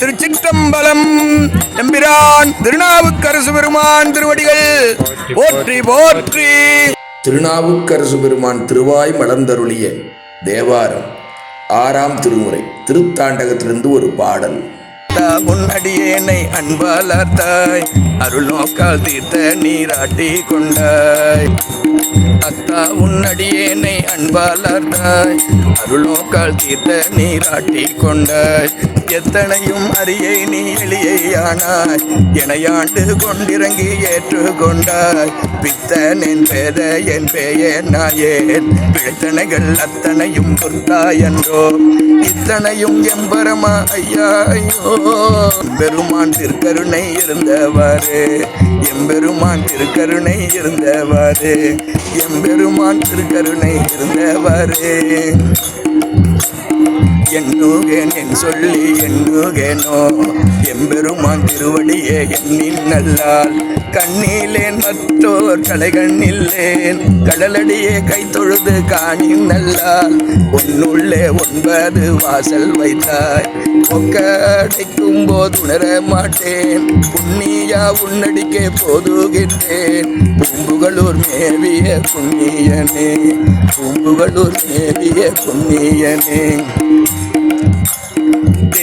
திருச்சிற்றம்பலம். எம்பிரான் திருநாவுக்கரசு பெருமான் திருவடிகள். போற்றி போற்றி. திருநாவுக்கரசு பெருமான் திருவாய் மலர்ந்தருளிய தேவாரம். ஆறாம் திருமுறை திருத்தாண்டகத்திலிருந்து ஒரு பாடல். உன்னடியேனை அன்பாலாத்தாய். அருள் நோக்கால் தீர்த்த நீராட்டி கொண்டாய். அத்தா உன்னடியேனை அன்பாலாத்தாய். அருள் நோக்கால் தீர்த்த நீராட்டி கொண்டாய். எத்தனையும் அரியை நீ எளியானாய் எனையாண்டு கொண்டிறங்கி ஏற்றுக்கொண்டாய். பித்தன் என் பேத என் பேய நாயேன் பிழைத்தனைகள் அத்தனையும் பொறுத்தாயன்றோ இத்தனையும் எம்பரமா ஐயா ஐயோ. பெருமான் திருக்கருணை இருந்தவாறு எம்பெருமான் திருக்கருணை இருந்தவாறு எம்பெருமான் திருக்கருணை இருந்தவாறு. எண்ணுகேன் என் சொல்லி எண்ணுகேனோ எம்பெருமான் திருவடியே எண்ணின் நல்லால் கண்ணிலேன் மற்றோர் கடைகண்ணில்லேன் கடலடியே கை தொழுது காணி நல்லால். உன்னுள்ளே ஒன்பது வாசல் வைத்தாய். ஒக்கடைக்கும் போது உணர மாட்டேன். புண்ணியா உன்னடிக்கே போதுகின்றேன். பூம்புகளூர் மேவிய புண்ணியனே. பூம்புகளூர் மேவிய புண்ணியனே.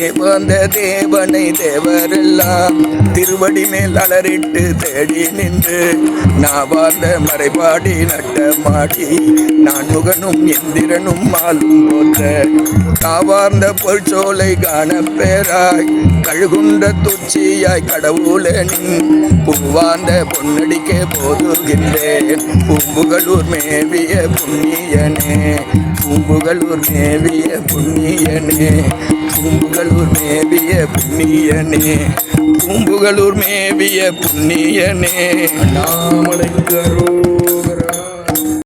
தேவாந்த தேவனை தேவரெல்லாம் திருவடி மேல் அலறிட்டு தேடி நின்று. நாவார்ந்த மறைபாடி நட்டமாடி நான் முகனும் எந்திரனும் மாலும் போன்ற காவார்ந்த பொற்சோலை காண பேராய் கழுகுண்ட துச்சியாய் கடவுளனின் பூவார்ந்த பொன்னடிக்கே போதுகின்றேன் பூம்புகளூர் மேவிய புண்ணியனே பூம்புகளூர் மேவிய புண்ணியனே. பூம்புகளூர் மேவிய புண்ணியனே. பூம்புகளூர் மேவிய புண்ணியனே. அண்ணாமலைக்கு அருள்